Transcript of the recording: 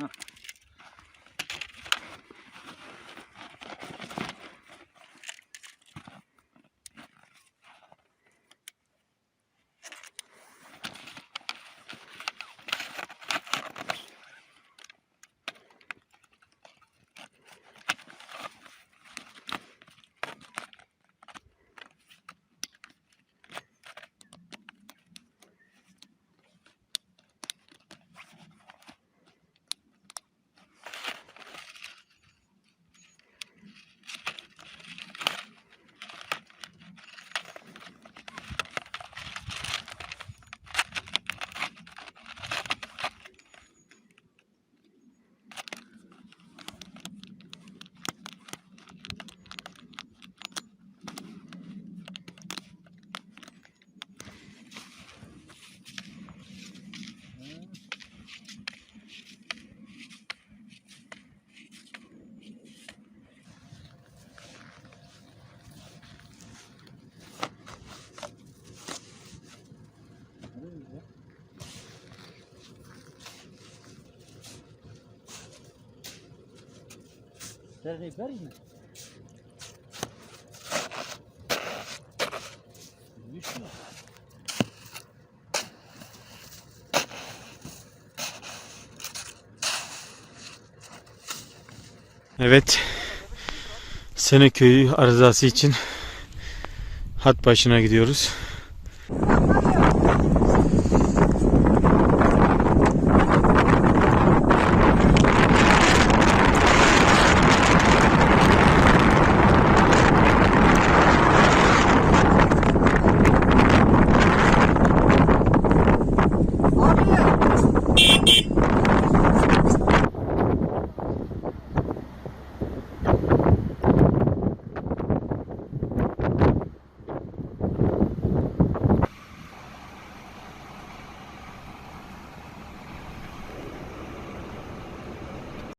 Huh. Bergman. Güçlü. Evet. Sene köyü arızası için hat başına gidiyoruz.